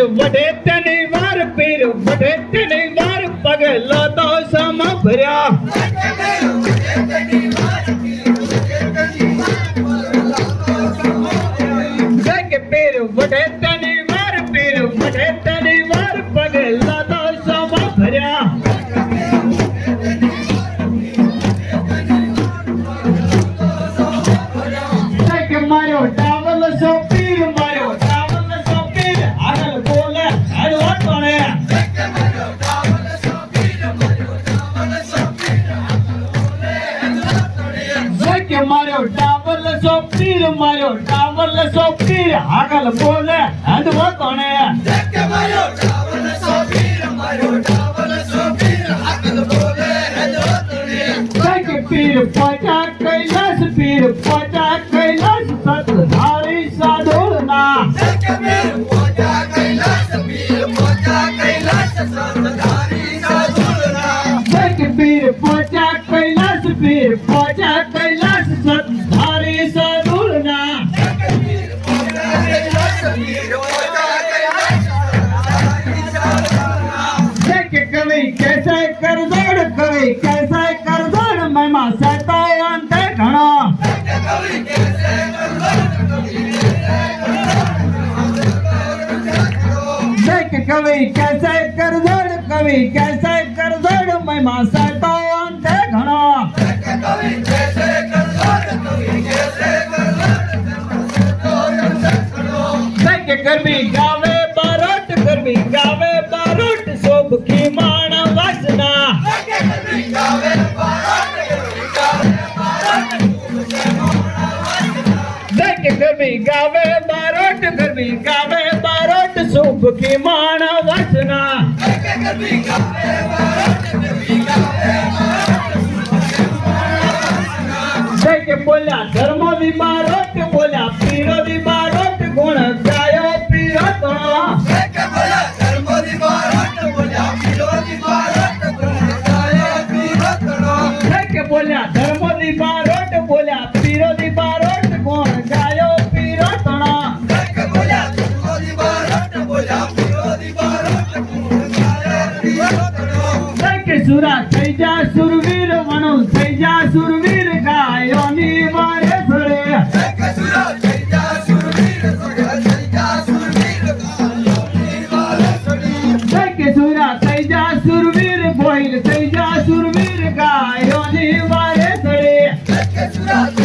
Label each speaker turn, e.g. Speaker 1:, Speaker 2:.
Speaker 1: وڏي تني وار پيرو وڏي تني وار پاگلن اٿا سمڀريا ڏيکي پيرو وڏي تني وار જય કે માર્યો ટાવલ સો પીર માર્યો ટાવલ સો પીર આગળ બોલે હાડવા તણે ધક્કે પીર પચા કૈલાસ પીર પચા કૈલાસ સતધારી સાધુના. જય કે પીર પચા કૈલાસ પીર પચા કૈલાસ दौड़ कवि कैसे कर दौड़ महिमा सहता अंत घना जय के कवि कैसे कर दौड़ कवि कैसे कर दौड़ महिमा सहता अंत घना जय के गरबी गावे बारोट ગરબી ગાવે બારોટ ગરબી ગાવે બારોટ સુખ કી માણ વસના. કે બોલ્યા ધર્મ વિમારોટ સુરા થઈ જા સુરવીર, વણો થઈ જા સુરવીર, ગાયોની મારે છોડે કે સુરા થઈ જા સુરવીર બોઈલ થઈ જા સુરવીર, ગાયોની મારે છોડે